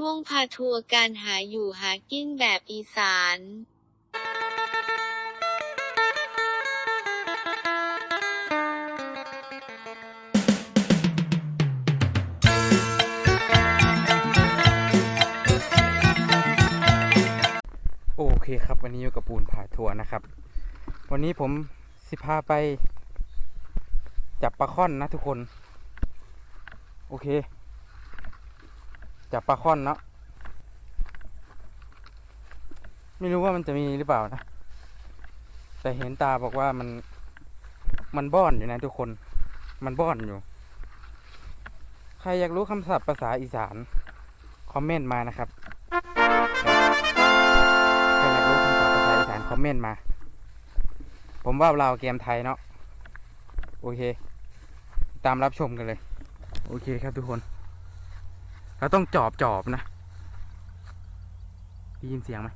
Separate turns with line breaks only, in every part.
ช่วงพาทัวร์การหาอยู่หากินแบบอีสาน
โอเคครับ วันนี้อยู่กับปูนผ่าทัวร์นะครับ วันนี้ผมสิพาไป จับปลาค่อนนะทุกคน โอเค จับปลาค่อนเนาะไม่รู้ว่ามันจะมีหรือเปล่านะ แต่เห็นตาบอกว่ามันมันบ้อนอยู่นะทุกคน มันบ้อนอยู่ ใครอยากรู้คำศัพท์ภาษาอีสาน คอมเมนต์มานะครับ ใครอยากรู้คำตอบภาษาอีสานคอมเมนต์มา ผมว่าเราเกมไทยเนาะ โอเค ตามรับชมกันเลย โอเคครับทุกคน เราต้องจอบจอบนะได้ยินเสียงไหม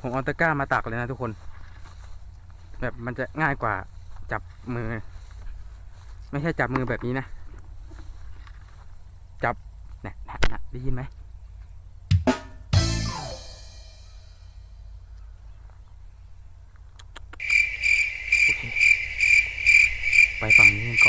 ผมเอาตะกร้ามาตักเลยนะทุกคน แบบมันจะง่ายกว่าจับมือ ไม่ใช่จับมือแบบนี้นะ จับนะนะนะได้ยินไหม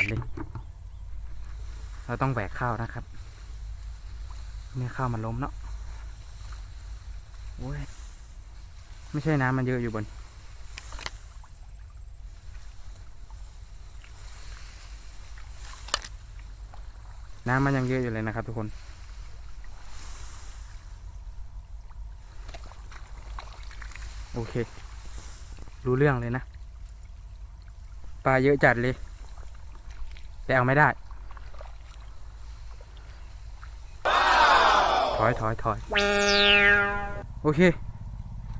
อนเลยเราต้องแหวกข้าวนะครับ ไม่ให้ข้าวมันล้มเนาะโอ้ย ไม่ใช่น้ำมันเยอะอยู่บน น้ำมันยังเยอะอยู่เลยนะครับทุกคนโอเค รู้เรื่องเลยนะ ปลาเยอะจัดเลย แต่เอาไม่ได้ ถอยถอยถอยโอเค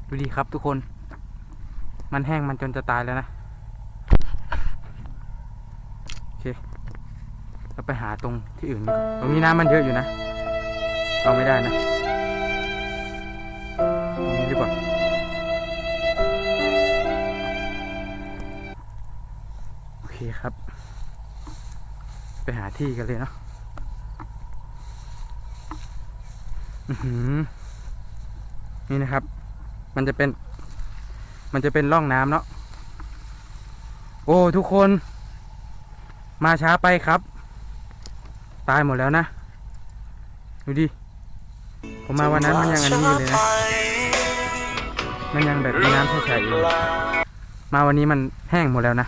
ดูดีครับทุกคน มันแห้งมันจนจะตายแล้วนะ โอเค เราไปหาตรงที่อื่นดีกว่าตรงนี้น้ำมันเยอะอยู่นะ เอาไม่ได้นะตรงนี้ดีกว่าโอเคครับ ไปหาที่กันเลยเนาะนี่นะครับ มันจะเป็น มันจะเป็นร่องน้ำเนาะ โอ้ ทุกคน มาช้าไปครับ ตายหมดแล้วนะ ดูดิ ผมมาวันนั้นมันยังอันนี้อยู่เลยนะ มันยังแบบมีน้ำใสๆอยู่ มาวันนี้มันแห้งหมดแล้วนะ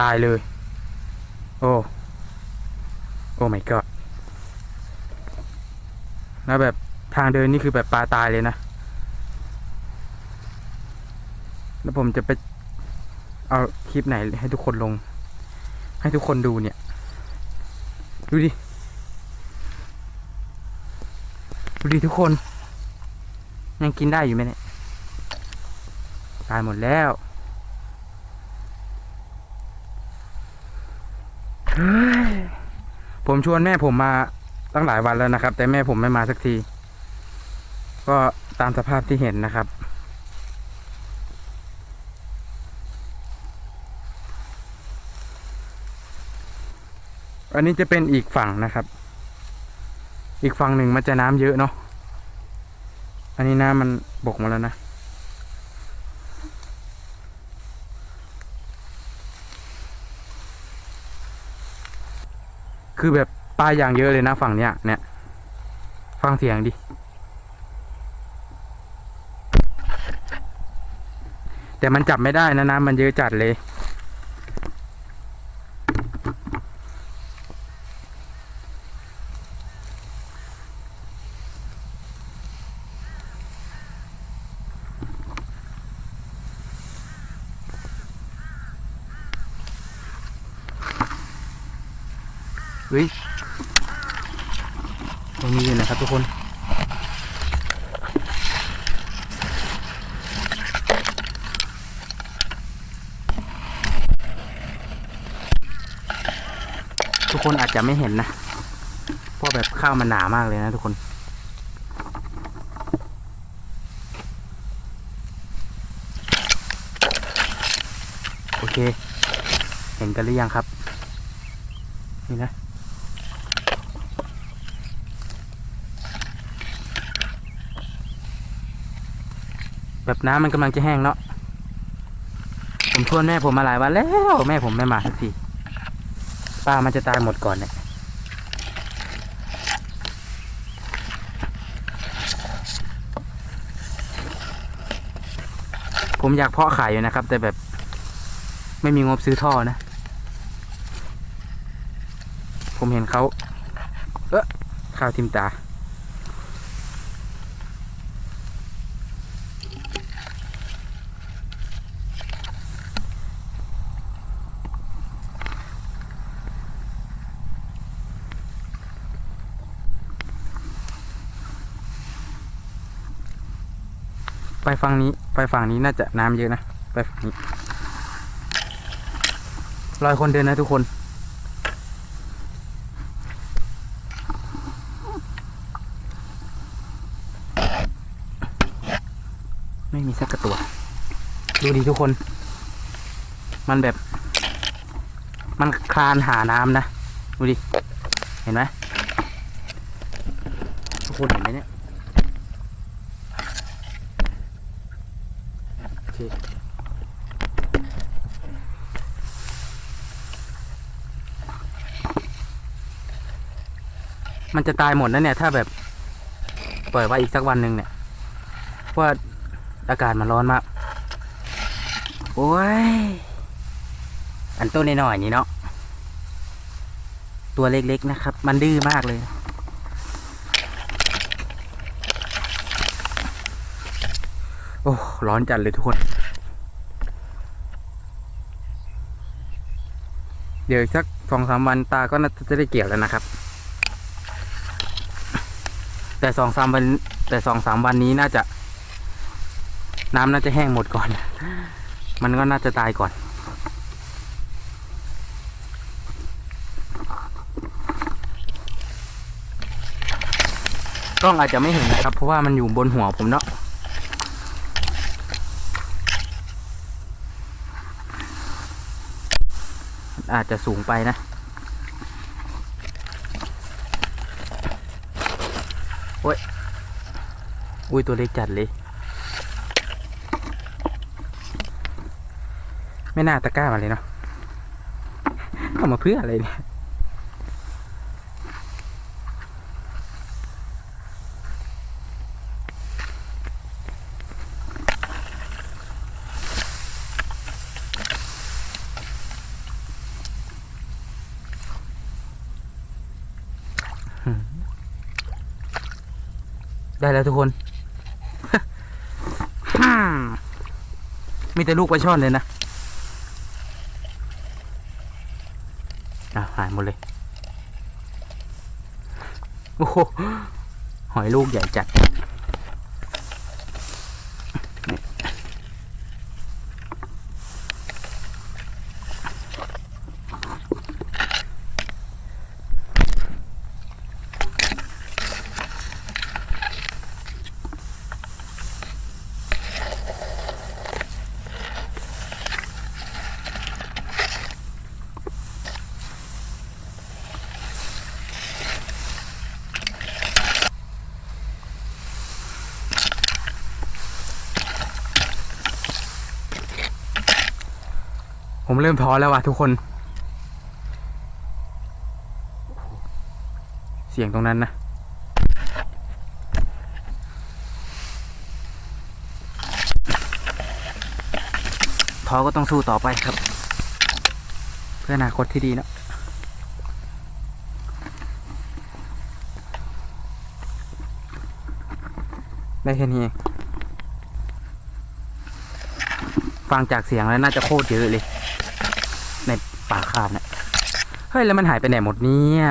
ตายเลย โอ้ อ้ my god แล้วแบบทางเดินนี่คือแบบปลาตายเลยนะ แล้วผมจะไปเอาคลิปไหนให้ทุกคนลง ให้ทุกคนดูเนี่ย ดูดิ ดูดิทุกคน ยังกินได้อยู่ไหมเนี่ย ตายหมดแล้วเฮ้ย ผมชวนแม่ผมมาตั้งหลายวันแล้วนะครับ แต่แม่ผมไม่มาสักที ก็ตามสภาพที่เห็นนะครับ อันนี้จะเป็นอีกฝั่งนะครับ อีกฝั่งหนึ่งมันจะน้ำเยอะเนาะอันนี้น้ำมันบกมาแล้วนะ คือแบบปลาอย่างเยอะเลยนะฝั่งเนี้ยเนี่ย ฟังเสียงดิ แต่มันจับไม่ได้นะน้ำมันเยอะจัดเลย เฮ้ยตรงนี้อยู่นะครับทุกคน ทุกคนอาจจะไม่เห็นนะเพราะแบบข้าวมันหนามากเลยนะทุกคน โอเค เห็นกันหรือยังครับ นี่นะแบบน้ำมันกำลังจะแห้งเนาะ ผมชวนแม่ผมมาหลายวันแล้ว แม่ผมไม่มาสักที ปลามันจะตายหมดก่อนเนี่ยผมอยากเพาะขายอยู่นะครับ แต่แบบไม่มีงบซื้อท่อนะ ผมเห็นเขา เออข้าวทิมตา ไปฝั่งนี้ ไปฝั่งนี้น่าจะน้ำเยอะนะ ไปฝั่งนี้รอยคนเดินนะทุกคน ไม่มีสักกระตัว ดูดีทุกคน มันแบบ มันคลานหาน้ำนะ ดูดิ เห็นไหมทุกคนเห็นไหมเนี่ย โอเค มันจะตายหมดนะเนี่ย ถ้าแบบปล่อยไว้อีกสักวันหนึ่งเนี่ยเพราะว่าอากาศมันร้อนมาก โอ้ย อันตัวน้อยๆนี่เนาะ ตัวเล็กๆนะครับ มันดื้อมากเลยโอ้ร้อนจัดเลยทุกคน เดี๋ยวอีกสักสองสามวันตาก็น่าจะได้เกี่ยวแล้วนะครับ แต่สองสามวัน แต่สองสามวันนี้น่าจะ น้ำน่าจะแห้งหมดก่อน มันก็น่าจะตายก่อน กล้องอาจจะไม่เห็นนะครับ เพราะว่ามันอยู่บนหัวผมเนาะอาจจะสูงไปนะ โอ้ย อุ้ยตัวเล็กจัดเลย ไม่น่าตะกร้ามาเลยเนาะ เข้ามาเพื่ออะไรเนี่ย ได้แล้วทุกคน มีแต่ลูกปลาช่อนเลยนะอะหายหมดเลย โอ้โห หอยลูกใหญ่จัด ผมเริ่มท้อแล้วว่ะทุกคน เสียงตรงนั้นนะท้อก็ต้องสู้ต่อไปครับ เพื่ออนาคตที่ดีเนะได้แค่นี้ฟังจากเสียงแล้วน่าจะโคตรเยอะเลย ป่าคาบเนี่ยเฮ้ยแล้วมันหายไปไหนหมดเนี่ย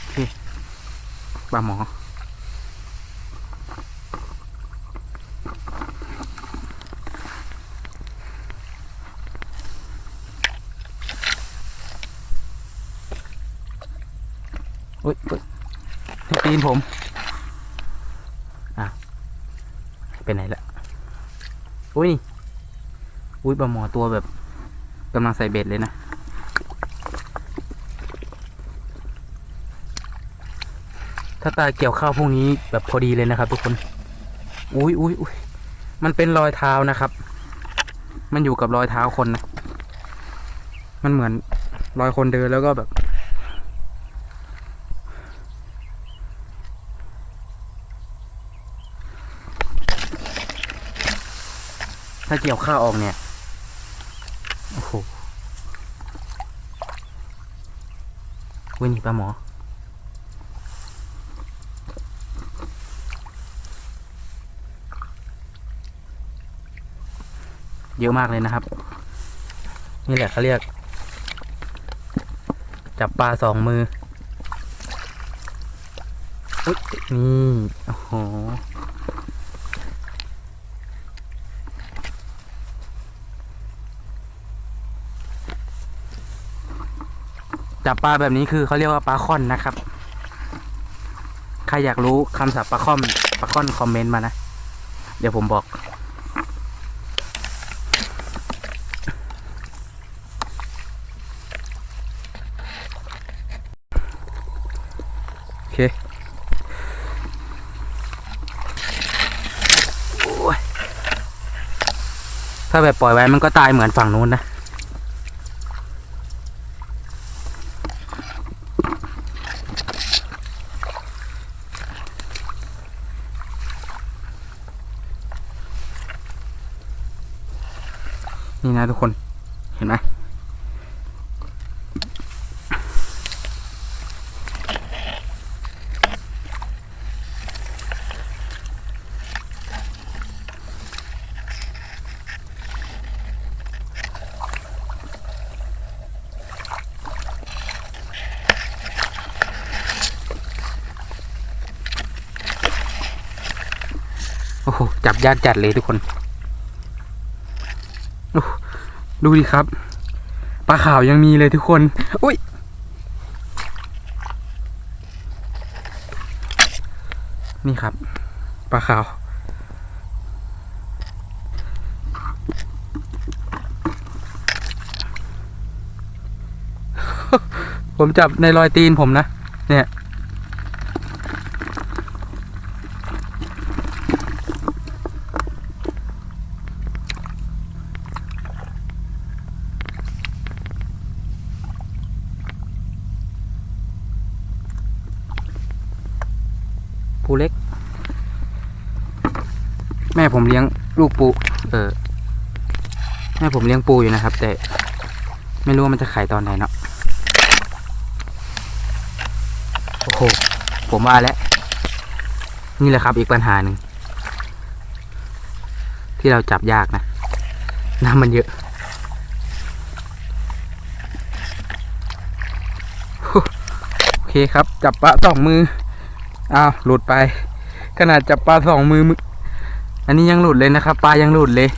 โอเคปลาหมอ อุ้ยอุ๊ยให้ตีนผม อะไปไหนละอุ้ยอุ้ยปลาหมอตัวแบบกำลังใส่เบ็ดเลยนะ ถ้าตาเกี่ยวข้าวพวกนี้แบบพอดีเลยนะครับทุกคน อุ้ยอุ้ยอุ้ยมันเป็นรอยเท้านะครับ มันอยู่กับรอยเท้าคนนะ มันเหมือนรอยคนเดินแล้วก็แบบ ถ้าเกี่ยวข้าวออกเนี่ยโอ้โหวินี่ปลาหมอเยอะมากเลยนะครับ นี่แหละเขาเรียก จับปลาสองมืออุ๊ยนี่โอ้โห จับปลาแบบนี้คือเขาเรียกว่าปลาค่อนนะครับ ใครอยากรู้คำศัพท์ปลาค่อมปลาค่อนคอมเมนต์มานะ เดี๋ยวผมบอก โอเคถ้าแบบปล่อยไว้มันก็ตายเหมือนฝั่งนู้นนะ นะทุกคน เห็นไหมโอ้โห จับยากจัดเลยทุกคน โอ้ ดูดิครับ ปลาขาวยังมีเลยทุกคน อุ้ย นี่ครับ ปลาขาว ผมจับในรอยตีนผมนะ เนี่ย ปูเล็ก แม่ผมเลูกปู เออแม่ผมเลี้ยงปูอยู่นะครับ แต่ไม่รู้ว่ามันจะไข่ตอนไหนเนาะ โอ้โห ผมว่าแล้ว นี่แหละครับอีกปัญหาหนึ่ง ที่เราจับยากนะ น้ำมันเยอะโอเคครับ จับปลาสองมืออ้าวหลุดไป ขนาดจับปลาสองมือ อันนี้ยังหลุดเลยนะครับ ปลายังหลุดเลย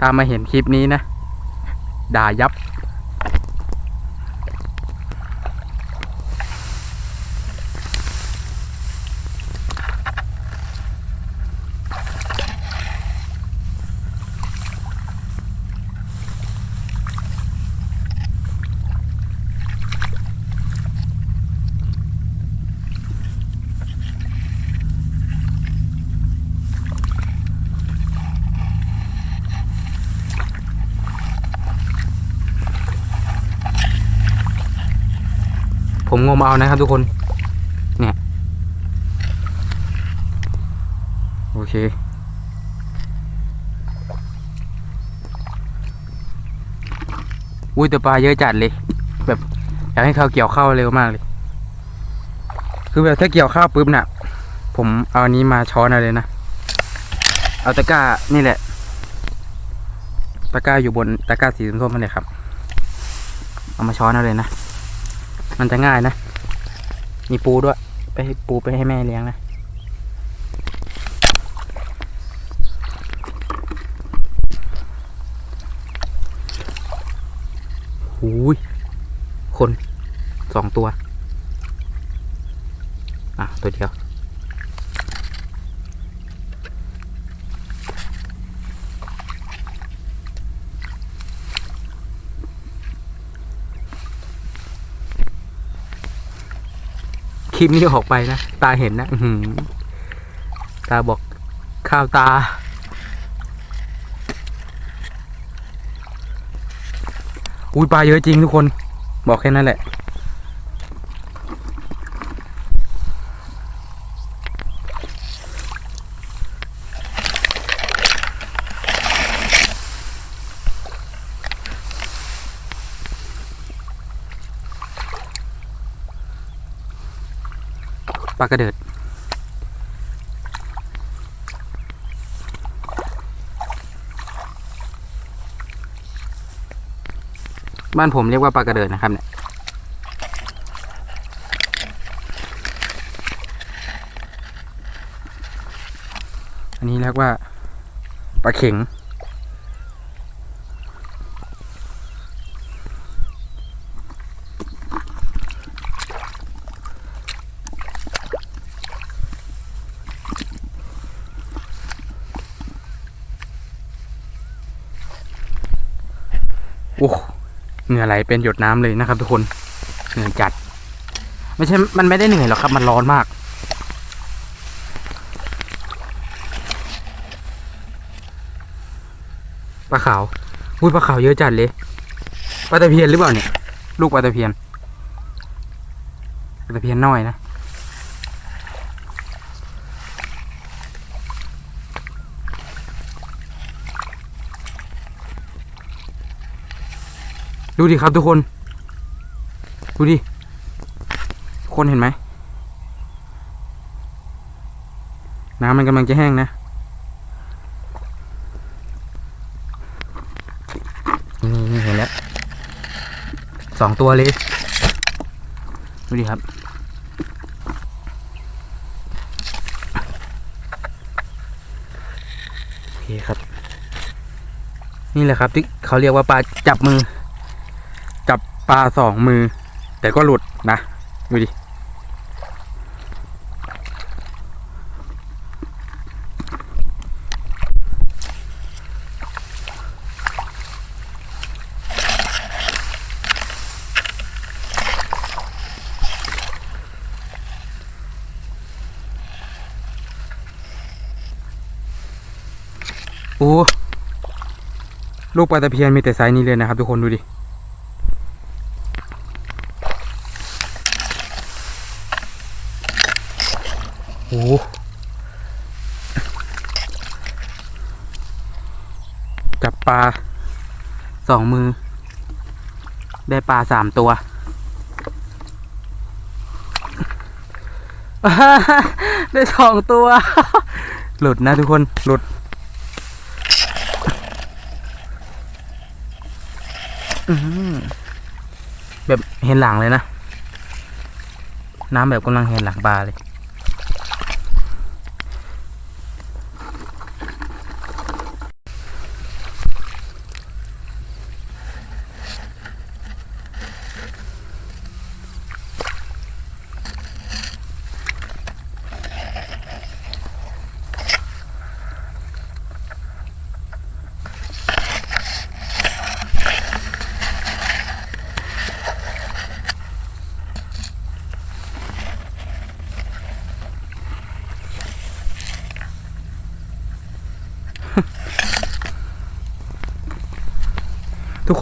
ตามมาเห็นคลิปนี้นะ ด่ายับ มงมเอานะครับทุกคน เนี่ย โอเค อุ้ยแต่ปลาเยอะจัดเลย แบบอยากให้เขาเกี่ยวข้าวเร็วมากเลย คือแบบถ้าเกี่ยวข้าวปุ๊บน่ะ ผมเอาอันนี้มาช้อนเอาเลยนะ เอาตะกร้านี่แหละ ตะกร้าอยู่บนตะกร้าสีส้มๆนั่นเลยครับ เอามาช้อนเอาเลยนะ มันจะง่ายนะ มีปูด้วย ไปให้ปูไปให้แม่เลี้ยงนะ หูย คนสองตัว อะ ตัวเดียว คลิปนี้ออกไปนะ ตาเห็นนะตาบอกข้าวตา อุ้ยปลาเยอะจริงทุกคน บอกแค่นั้นแหละ ลากระเดิด บ้านผมเรียกว่าปลากระเดิดนะครับเนี่ยอันนี้เรียกว่าปลาเข็ง โอ้เหงื่อ ไหลเป็นหยดน้ำเลยนะครับ ทุกคนเหนื่อยจัด ไม่ใช่ มันไม่ได้เหนื่อยหรอกครับ มันร้อนมาก ปลาขาวอุ้ยปลาขาวเยอะจัดเลยปลาตะเพียนหรือเปล่าเนี่ย ลูกปลาตะเพียนปลาตะเพียนน้อยนะ ดูดิครับทุกคน ดูดิ คนเห็นไหม น้ำมันกำลังจะแห้งนะนี่เห็นแล้วสองตัวเลย ดูดิครับ โอเคครับ นี่แหละครับที่เขาเรียกว่าปลาจับมือ ปลาสองมือ แต่ก็หลุดนะดูดิโอ้ลูกปลาตะเพียนมีแต่ไซส์นี้เลยนะครับ ทุกคนดูดิ โอ้จับปลาสองมือ ได้ปลาสามตัวได้สองตัว หลุดนะทุกคนหลุดแบบเห็นหลังเลยนะ น้ำแบบกำลังเห็นหลังปลาเลย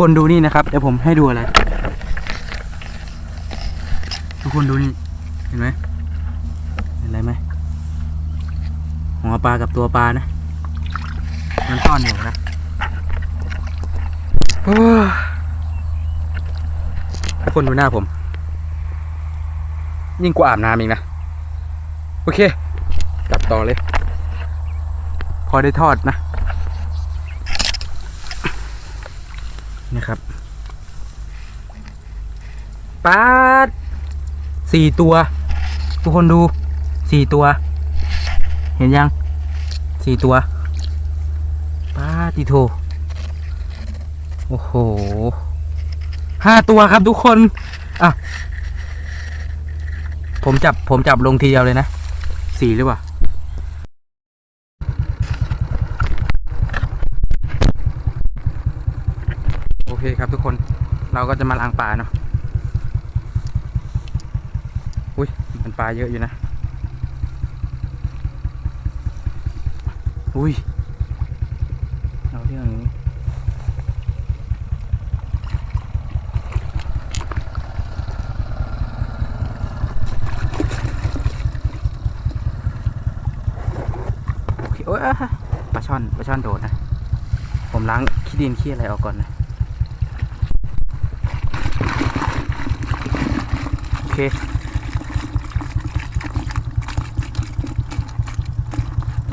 คนดูนี่นะครับ เดี๋ยวผมให้ดูอะไร ทุกคนดูนี่ เห็นไหมเห็นอะไรไหมหัวปลากับตัวปลานะ มันซ่อนอยู่นะทุกคนดูหน้าผม ยิ่งกว่าอาบน้ำอีกนะ โอเค กลับต่อเลย พอได้ทอดนะ นะครับปาดสี่ตัว ทุกคนดูสี่ตัว เห็นยังสี่ตัวปาดติโทโอ้โหห้าตัวครับทุกคนอะผมจับผมจับลงทีเดียวเลยนะสี่หรือเปล่า เคครับทุกคนเราก็จะมาล้างปลาเนาะอุ้ยมันปลาเยอะอยู่นะ อุ้ยเอาเรื่องนี้โอเคโอ้ยอะปลาช่อนปลาช่อนโดดนะ ผมล้างขี้ดินขี้อะไรออกก่อนนะ โอ เค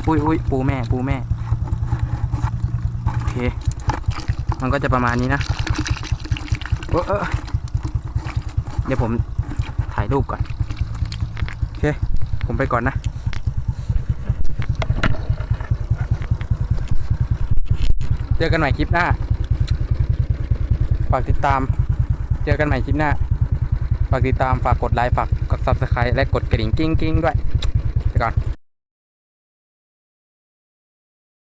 อุ้ยอุ้ยปูแม่ ปูแม่ โอเค มันก็จะประมาณนี้นะเออเออเดี๋ยวผมถ่ายรูปก่อน โอเค ผมไปก่อนนะเจอกันใหม่คลิปหน้า ฝากติดตาม เจอกันใหม่คลิปหน้า ฝากติดตามฝากกดไลค์ฝากกด subscribe และกดกระดิ่งกิ้งกิ้งด้วย